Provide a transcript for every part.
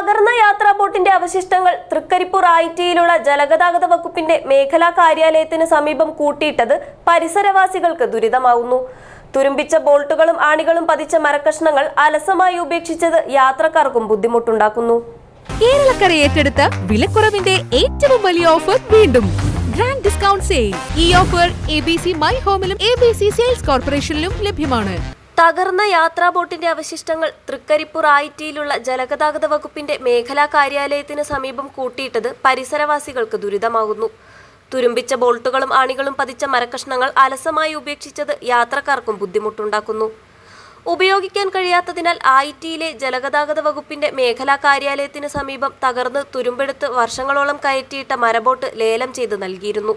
തകർന്ന യാത്രാ ബോട്ടിന്റെ അവശിഷ്ടങ്ങൾ തൃക്കരിപ്പൂർ ഐ ടിയിലുള്ള ജലഗതാഗത വകുപ്പിന്റെ മേഖലാ കാര്യാലയത്തിന് സമീപം കൂട്ടിയിട്ടത് പരിസരവാസികൾക്ക് ദുരിതമാവുന്നു. തുരുമ്പിച്ച ബോൾട്ടുകളും ആണികളും പതിച്ച മരക്കഷ്ണങ്ങൾ അലസമായി ഉപേക്ഷിച്ചത് യാത്രക്കാർക്കും ബുദ്ധിമുട്ടുണ്ടാക്കുന്നു. കേരളക്കര ഏറ്റെടുത്ത വിലക്കുറവിന്റെ ഏറ്റവും വലിയ ഓഫർ വീണ്ടും. Grand discount sale. ഈ offer A B C my ഹോമിലും A B C sales കോർപ്പറേഷനിലും ലഭ്യമാണ്. തകർന്ന യാത്രാ ബോട്ടിന്റെ അവശിഷ്ടങ്ങൾ തൃക്കരിപ്പൂർ ഐ ടിയിലുള്ള ജലഗതാഗത വകുപ്പിന്റെ മേഖലാ കാര്യാലയത്തിന് സമീപം കൂട്ടിയിട്ടത് പരിസരവാസികൾക്ക് ദുരിതമാകുന്നു. തുരുമ്പിച്ച ബോൾട്ടുകളും ആണികളും പതിച്ച മരക്കഷ്ണങ്ങൾ അലസമായി ഉപേക്ഷിച്ചത് യാത്രക്കാർക്കും ബുദ്ധിമുട്ടുണ്ടാക്കുന്നു. ഉപയോഗിക്കാൻ കഴിയാത്തതിനാൽ ടിയിലെ ജലഗതാഗത വകുപ്പിന്റെ മേഖലാ കാര്യാലയത്തിന് സമീപം തകർന്ന് തുരുമ്പെടുത്ത് വർഷങ്ങളോളം കയറ്റിയിട്ട മരബോട്ട് ലേലം ചെയ്ത് നൽകിയിരുന്നു.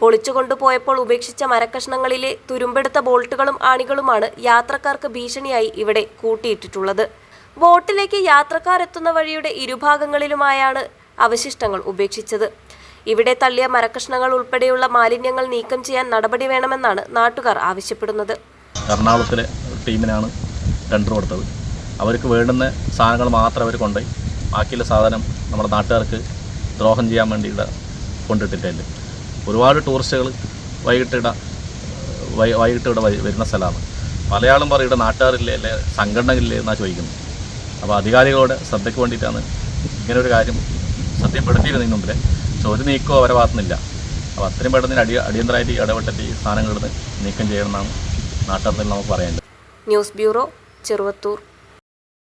പൊളിച്ചുകൊണ്ടുപോയപ്പോൾ ഉപേക്ഷിച്ച മരക്കഷ്ണങ്ങളിലെ തുരുമ്പെടുത്ത ബോൾട്ടുകളും ആണികളുമാണ് യാത്രക്കാർക്ക് ഭീഷണിയായി ഇവിടെ കൂട്ടിയിട്ടിട്ടുള്ളത്. ബോട്ടിലേക്ക് യാത്രക്കാർ എത്തുന്ന വഴിയുടെ ഇരുഭാഗങ്ങളിലുമായാണ് അവശിഷ്ടങ്ങൾ ഉപേക്ഷിച്ചത്. ഇവിടെ തള്ളിയ മരക്കഷ്ണങ്ങൾ ഉൾപ്പെടെയുള്ള മാലിന്യങ്ങൾ നീക്കം ചെയ്യാൻ നടപടി വേണമെന്നാണ് നാട്ടുകാർ ആവശ്യപ്പെടുന്നത്. എറണാകുളത്തിലെ ടീമിനാണ് ടെൻഡർ കൊടുത്തത്. അവർക്ക് വേണ്ടുന്ന സാധനങ്ങൾ മാത്രം അവർ കൊണ്ടുപോയി. ബാക്കിയുള്ള സാധനം നമ്മുടെ നാട്ടുകാർക്ക് ദ്രോഹം ചെയ്യാൻ വേണ്ടിയിട്ട് കൊണ്ടിട്ടിട്ടില്ല. ഒരുപാട് ടൂറിസ്റ്റുകൾ വൈകിട്ടിട ഇട വൈകിട്ട് ഇവിടെ വരുന്ന സ്ഥലമാണ്. മലയാളം പറയും ഇവിടെ നാട്ടുകാരില്ലേ അല്ലെ സംഘടനയില്ലേ എന്നാണ് ചോദിക്കുന്നത് അപ്പോൾ അധികാരികളുടെ ശ്രദ്ധയ്ക്ക് വേണ്ടിയിട്ടാണ് ഇങ്ങനെ ഒരു കാര്യം സത്യപ്പെടുത്തിയിരുന്നതിന് മുമ്പിൽ പക്ഷെ ഒരു നീക്കവും അവരെ ഭാഗത്തുനിന്നില്ല. അപ്പോൾ അത്രയും പെട്ടെന്ന് അടി അടിയന്തരമായിട്ട് ഇടപെട്ടിട്ട് ഈ സാധനങ്ങൾ നീക്കം ചെയ്യണമെന്നാണ് നാട്ടുകാരിൽ നമുക്ക് പറയേണ്ടത് ന്യൂസ് ബ്യൂറോ ചെറുവത്തൂർ.